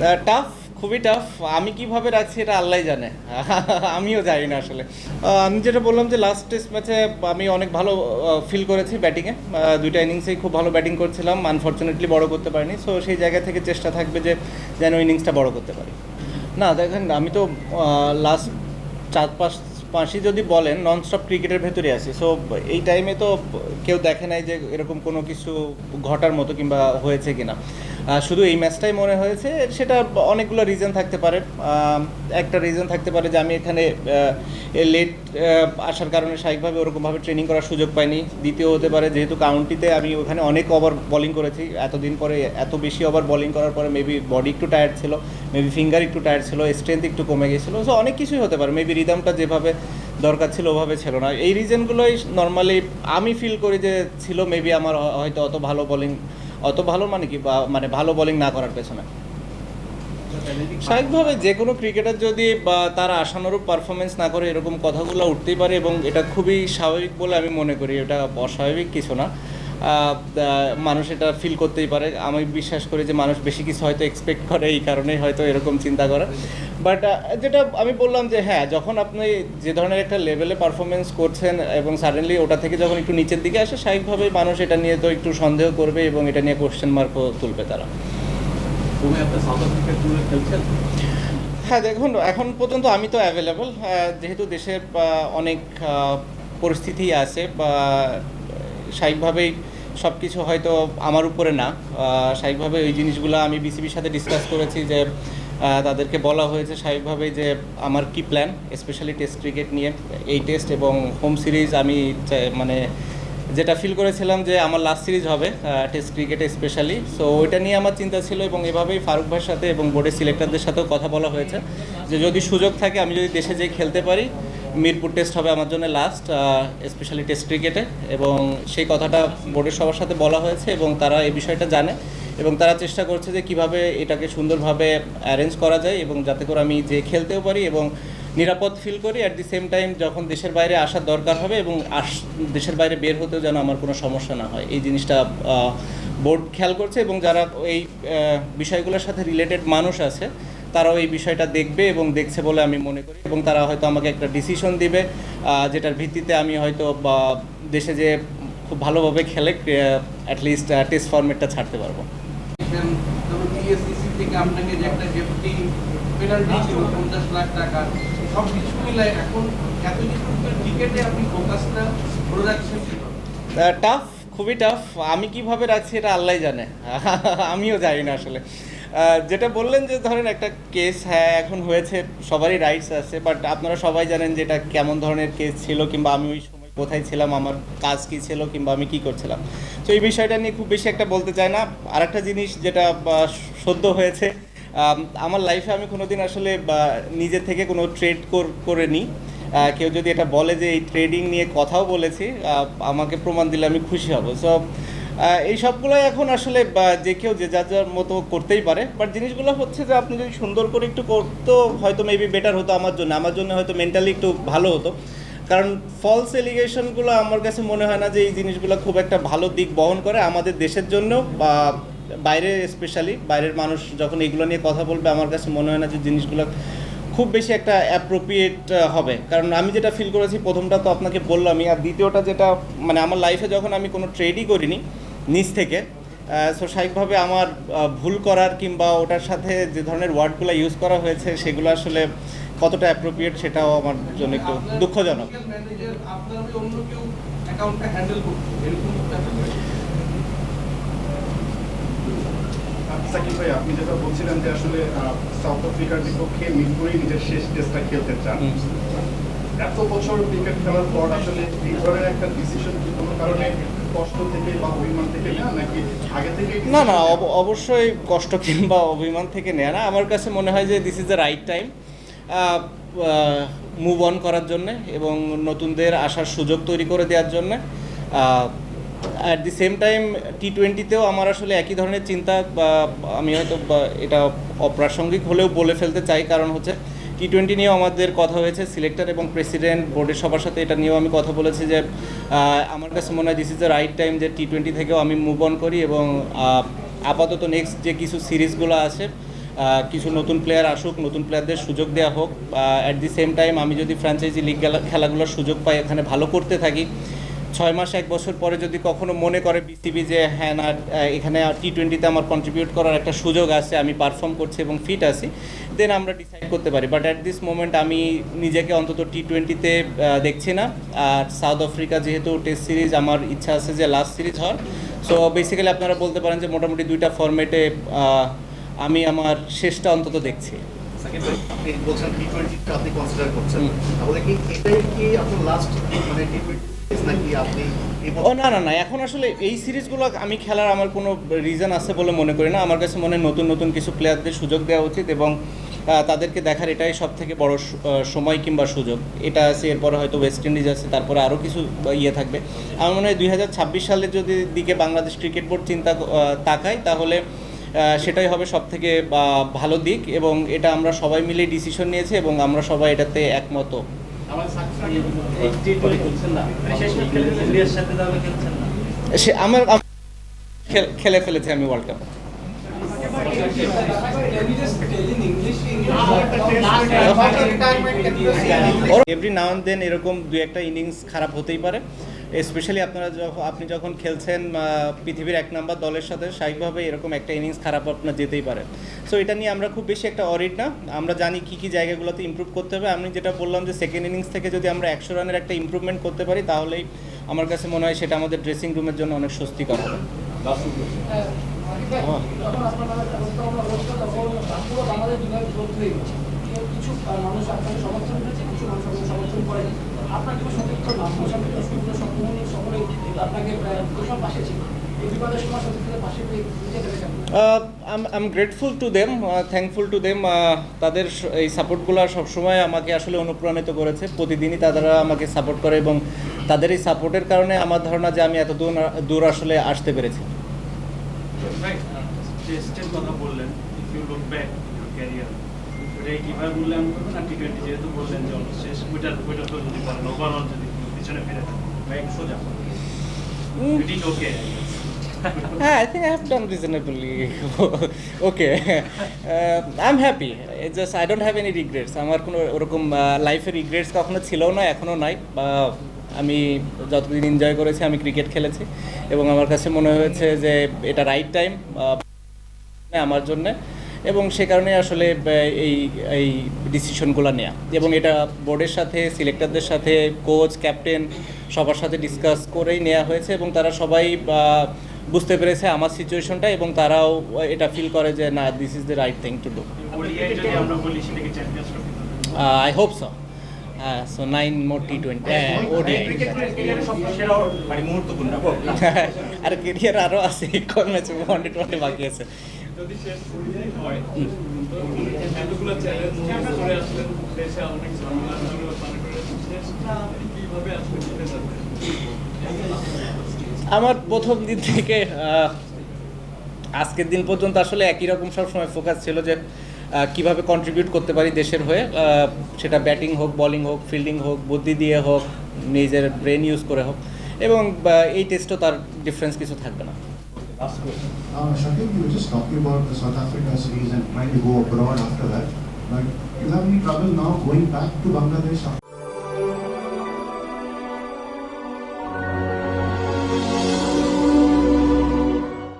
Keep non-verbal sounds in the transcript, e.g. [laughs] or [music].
Tough খুবই tough আমি কীভাবে রাখছি এটা আল্লাহ জানে। [laughs] আমিও জানি না আসলে। আমি যেটা বললাম যে লাস্ট টেস্ট ম্যাচে আমি অনেক ভালো ফিল করেছি ব্যাটিংয়ে দুইটা ইনিংসেই খুব ভালো ব্যাটিং করছিলাম। আনফর্চুনেটলি বড় করতে পারিনি। সো সেই জায়গা থেকে চেষ্টা থাকবে যে যেন ইনিংসটা বড় করতে পারি। না, দেখেন, আমি তো লাস্ট চার পাঁচ, পাঁচই যদি বলেন নন স্টপ ক্রিকেটের ভেতরে আছি। সো এই টাইমে তো কেউ দেখে নাই যে এরকম কোনো কিছু ঘটার মতো কিংবা হয়েছে কিনা। শুধু এই ম্যাচটাই মনে হয়েছে, সেটা অনেকগুলো রিজন থাকতে পারে। একটা রিজন থাকতে পারে যে আমি এখানে লেট আসার কারণে স্বাভাবিকভাবে ওরকমভাবে ট্রেনিং করার সুযোগ পাইনি। দ্বিতীয় হতে পারে, যেহেতু কাউন্টিতে আমি ওখানে অনেক ওভার বোলিং করেছি, এতদিন পরে এত বেশি ওভার বোলিং করার পরে মেবি বডি একটু টায়ার্ড ছিল মেবি ফিঙ্গার একটু টায়ার্ড ছিল স্ট্রেংথ একটু কমে গেছিল সো অনেক কিছুই হতে পারে। মেবি রিদমটা যেভাবে দরকার ছিল ওভাবে ছিল না। এই রিজনগুলোই নর্মালি আমি ফিল করি যে ছিল মেবি আমার হয়তো অত ভালো বোলিং অত ভালো মানে কি মানে ভালো বোলিং না করার পেছনে। স্বাভাবিকভাবে যে কোনো ক্রিকেটার যদি, বা তার আশানুরূপ পারফরমেন্স না করে এরকম কথাগুলো উঠতেই পারে এবং এটা খুবই স্বাভাবিক বলে আমি মনে করি, এটা অস্বাভাবিক কিছু না। মানুষ এটা ফিল করতেই পারে। আমি বিশ্বাস করি যে মানুষ বেশি কিছু হয়তো এক্সপেক্ট করে, এই কারণেই হয়তো এরকম চিন্তা করে। বাট যেটা আমি বললাম যে হ্যাঁ যখন আপনি যে ধরনের একটা লেভেলে পারফরমেন্স করছেন এবং সাডেনলি ওটা থেকে যখন একটু নিচের দিকে আসে স্বাভাবিকভাবেই মানুষ এটা নিয়ে তো একটু সন্দেহ করবে এবং এটা নিয়ে কোশ্চেন মার্কও তুলবে তারা। হ্যাঁ দেখুন এখন পর্যন্ত আমি তো অ্যাভেলেবল যেহেতু দেশের অনেক পরিস্থিতি আছে বা স্বাভাবিকভাবেই সব কিছু হয়তো আমার উপরে না। স্বাভাবিকভাবে ওই জিনিসগুলো আমি বিসিবির সাথে ডিসকাস করেছি যে তাদেরকে বলা হয়েছে স্বাভাবিকভাবেই যে আমার কি প্ল্যান স্পেশালি টেস্ট ক্রিকেট নিয়ে। এই টেস্ট এবং হোম সিরিজ আমি মানে যেটা ফিল করেছিলাম যে আমার লাস্ট সিরিজ হবে টেস্ট ক্রিকেটে স্পেশালি সো ওইটা নিয়ে আমার চিন্তা ছিল এবং এভাবেই ফারুক ভাইয়ের সাথে এবং বোর্ডের সিলেক্টরদের সাথেও কথা বলা হয়েছে যে যদি সুযোগ থাকে আমি যদি দেশে যেয়ে খেলতে পারি, মিরপুর টেস্ট হবে আমার জন্য লাস্ট স্পেশালি টেস্ট ক্রিকেটে এবং সেই কথাটা বোর্ডের সবার সাথে বলা হয়েছে এবং তারা এই বিষয়টা জানে। এবং তারা চেষ্টা করছে যে কীভাবে এটাকে সুন্দরভাবে অ্যারেঞ্জ করা যায় এবং যাতে করে আমি যে খেলতেও পারি এবং নিরাপদ ফিল করি। অ্যাট দি সেম টাইম যখন দেশের বাইরে আসার দরকার হবে এবং আস, দেশের বাইরে বের হতেও যেন আমার কোনো সমস্যা না হয়। এই জিনিসটা বোর্ড খেয়াল করছে এবং যারা এই বিষয়গুলোর সাথে রিলেটেড মানুষ আছে, তারাও এই বিষয়টা দেখবে এবং দেখছে বলে আমি মনে করি। এবং তারা হয়তো আমাকে একটা ডিসিশন দিবে যেটার ভিত্তিতে আমি হয়তো দেশে যে খুব ভালোভাবে খেলে অ্যাটলিস্ট টেস্ট ফর্মেটটা ছাড়তে পারব। দেখেন, তারপর PSCC থেকে আপনাকে যে একটা হেফটি পেনাল্টি ছিল পঞ্চাশ লাখ টাকা সব কিছু মিলাই এখন এত কিছু ক্রিকেটে আপনি ফোকাসটা ধরে রাখছেন টাফ খুবই টাফ আমি কীভাবে রাখছি এটা আল্লাহ জানে। [laughs] আমিও জানি না আসলে। যেটা বললেন যে ধরেন একটা কেস হ্যাঁ এখন হয়েছে সবারই রাইটস আছে বাট আপনারা সবাই জানেন যে এটা কেমন ধরনের কেস ছিল কিংবা আমি ওই সময় কোথায় ছিলাম, আমার কাজ কী ছিল কিংবা আমি কী করছিলাম। তো এই বিষয়টা নিয়ে খুব বেশি একটা বলতে চাই না। আরেকটা জিনিস যেটা সদ্য হয়েছে আমার লাইফে আমি কোনোদিন আসলে নিজে থেকে কোনো ট্রেড করে নিই কেউ যদি এটা বলে যে এই ট্রেডিং নিয়ে কথাও বলেছি আমাকে প্রমাণ দিলে আমি খুশি হব। সো এই সবগুলো এখন আসলে যে কেউ যে যার যার মতো করতেই পারে। বাট জিনিসগুলো হচ্ছে যে আপনি যদি সুন্দর করে একটু করতো, হয়তো মেবি বেটার হতো আমার জন্য। আমার জন্য হয়তো মেন্টালি একটু ভালো হতো। কারণ ফলস এলিগেশনগুলো আমার কাছে মনে হয় না যে এই জিনিসগুলো খুব একটা ভালো দিক বহন করে আমাদের দেশের জন্য বা বাইরে স্পেশালি বাইরের মানুষ যখন এগুলো নিয়ে কথা বলবে, আমার কাছে মনে হয় না যে জিনিসগুলো খুব বেশি একটা অ্যাপ্রোপ্রিয়েট হবে। কারণ আমি যেটা ফিল করেছি, প্রথমটা তো আপনাকে বললামই, আর দ্বিতীয়টা যেটা মানে আমার লাইফে যখন আমি কোনো ট্রেডই করিনি নিজ থেকে সো স্বাভাবিকভাবে আমার ভুল করার কিংবা ওটার সাথে যে ধরনের ওয়ার্ডগুলো ইউজ করা হয়েছে, সেগুলো আসলে কতটা অ্যাপ্রোপ্রিয়েট সেটাও আমার জন্য একটু দুঃখজনক। সাকিব ভাই আপনি যেটা বলছিলেন যে আসলে সাউথ আফ্রিকার বিপক্ষে মিরপুরেই নিজের শেষ টেস্টটা খেলতে চান। এত বছর ক্রিকেট খেলার পর আসলে এই ধরনের একটা ডিসিশন কি কোনো কারণে কষ্ট থেকে বা অভিমান থেকে না নাকি আগে থেকে না না অব- অবশ্যই কষ্ট কিংবা অভিমান থেকে নেয় না। আমার কাছে মনে হয় যে this is the right time move on করার জন্য এবং নতুনদের আসার সুযোগ তৈরি করে দেওয়ার জন্য। At the same time T টোয়েন্টিতেও আমার আসলে একই ধরনের চিন্তা আমি হয়তো এটা অপ্রাসঙ্গিক হলেও বলে ফেলতে চাই, কারণ হচ্ছে টি টোয়েন্টি নিয়েও আমাদের কথা হয়েছে। সিলেক্টর এবং প্রেসিডেন্ট বোর্ডের সবার সাথে এটা নিয়েও আমি কথা বলেছি যে আমার কাছে মনে হয় this is the right time যে টি টোয়েন্টি থেকেও আমি মুভ অন করি এবং আপাতত নেক্সট যে কিছু সিরিজগুলো আছে কিছু নতুন প্লেয়ার আসুক, নতুন প্লেয়ারদের সুযোগ দেওয়া হোক অ্যাট দি সেম টাইম আমি যদি ফ্র্যাঞ্চাইজি লিগ খেলাগুলোর সুযোগ পাই, এখানে ভালো করতে থাকি। ছয় মাস, এক বছর পরে যদি কখনো মনে করে বিসিবি যে হ্যাঁ না এখানে টি টোয়েন্টিতে আমার কন্ট্রিবিউট করার একটা সুযোগ আছে, আমি পারফর্ম করছি এবং ফিট আছি দেন আমরা ডিসাইড করতে পারি। বাট অ্যাট দিস মোমেন্ট আমি নিজেকে অন্তত টি টোয়েন্টিতে দেখছি না। আর সাউথ আফ্রিকা যেহেতু টেস্ট সিরিজ আমার ইচ্ছা আছে যে লাস্ট সিরিজ হওয়ার। সো বেসিক্যালি আপনারা বলতে পারেন যে মোটামুটি দুইটা ফরম্যাটে আমি আমার শেষটা অন্তত দেখছি। মানে না না না এখন আসলে এই সিরিজগুলো আমি খেলার আমার কোনো রিজন আছে বলে মনে করি না। আমার কাছে মনে হয় নতুন নতুন কিছু প্লেয়ারদের সুযোগ দেওয়া উচিত এবং তাদেরকে দেখার এটাই সব থেকে বড় সময় কিংবা সুযোগ। এটা আছে এরপরে হয়তো ওয়েস্ট ইন্ডিজ আছে তারপরে আরও কিছু ইয়ে থাকবে। আমার মনে হয় দুই হাজার ছাব্বিশ সালের যদি দিকে বাংলাদেশ ক্রিকেট বোর্ড চিন্তা তাকায় তাহলে সেটাই হবে সব থেকে ভালো দিক এবং এটা আমরা সবাই মিলে ডিসিশন নিয়েছি এবং আমরা সবাই এটাতে একমত। সে আমার আম- খেলে ফেলেছি আমি world cup every now then এরকম দু একটা ইনিংস খারাপ হতেই পারে। স্পেশালি আপনারা যখন আপনি যখন খেলছেন পৃথিবীর এক নাম্বার দলের সাথে, স্বাভাবিকভাবে এরকম একটা ইনিংস খারাপ আপনার যেতেই পারে। সো এটা নিয়ে আমরা খুব বেশি একটা অরিড না। আমরা জানি কী কী জায়গাগুলোতে ইমপ্রুভ করতে হবে। আমি যেটা বললাম যে সেকেন্ড ইনিংস থেকে যদি আমরা একশো রানের একটা ইমপ্রুভমেন্ট করতে পারি, তাহলেই আমার কাছে মনে হয় সেটা আমাদের ড্রেসিং রুমের জন্য অনেক স্বস্তিকর হবে। কিছু মানুষ আপনাকে সমর্থন করেছে কিছু মানুষ সমর্থন করেনি am grateful to them thankful to them তাদের এই সাপোর্টগুলো সবসময় আমাকে আসলে অনুপ্রাণিত করেছে। প্রতিদিনই তারা আমাকে সাপোর্ট করে এবং তাদের এই সাপোর্টের কারণে আমার ধারণা যে আমি এত দূর দূর আসলে আসতে পেরেছি। কথা বললেন you look back your career এটা কীভাবে মূল্যায়ন করবেন আর টি টোয়েন্টি যেহেতু বললেন যে শেষ ওইটার ওইটার তো যদি বলেন ওভারঅল যদি পিছনে ফিরে থাকেন বা একটু সোজা। ইট ইজ ওকে হ্যাঁ রিগ্রেটস [laughs] আমার কোনো ওরকম লাইফে রিগ্রেটস কখনো ছিলও না এখনও নাই। বা আমি যতদিন এনজয় করেছি আমি ক্রিকেট খেলেছি। এবং আমার কাছে মনে হয়েছে যে এটা রাইট টাইম আমার জন্য। এবং সে কারণে আসলে এই এই ডিসিশনগুলো নেওয়া এবং এটা বোর্ডের সাথে সিলেক্টরদের সাথে কোচ ক্যাপ্টেন সবার সাথে ডিসকাস করেই নেওয়া হয়েছে এবং তারা সবাই বুঝতে পেরেছে আমার সিচুয়েশনটা এবং তারাও এটা ফিল করে যে না this is the right thing to do I hope so so nine more T twenty ODI R career আরও আছে কোন ম্যাচে বাকি আছে। যদি শেষ ওডিআই হয় এতগুলো চ্যালেঞ্জ করে দেশে অনেক ঝামেলা কীভাবে আসলে জিতে আমার প্রথম দিন থেকে আজকের দিন পর্যন্ত আসলে একই রকম সবসময় ফোকাস ছিল যে কীভাবে কন্ট্রিবিউট করতে পারি দেশের হয়ে। সেটা ব্যাটিং হোক বলিং হোক ফিল্ডিং হোক, বুদ্ধি দিয়ে হোক, নিজের ব্রেন ইউজ করে হোক। এবং এই টেস্টও তার ডিফারেন্স কিছু থাকবে না। Uh, Shakib, you were just talking about the South Africa series and trying to go abroad after that. But you have any trouble now going back to Bangladesh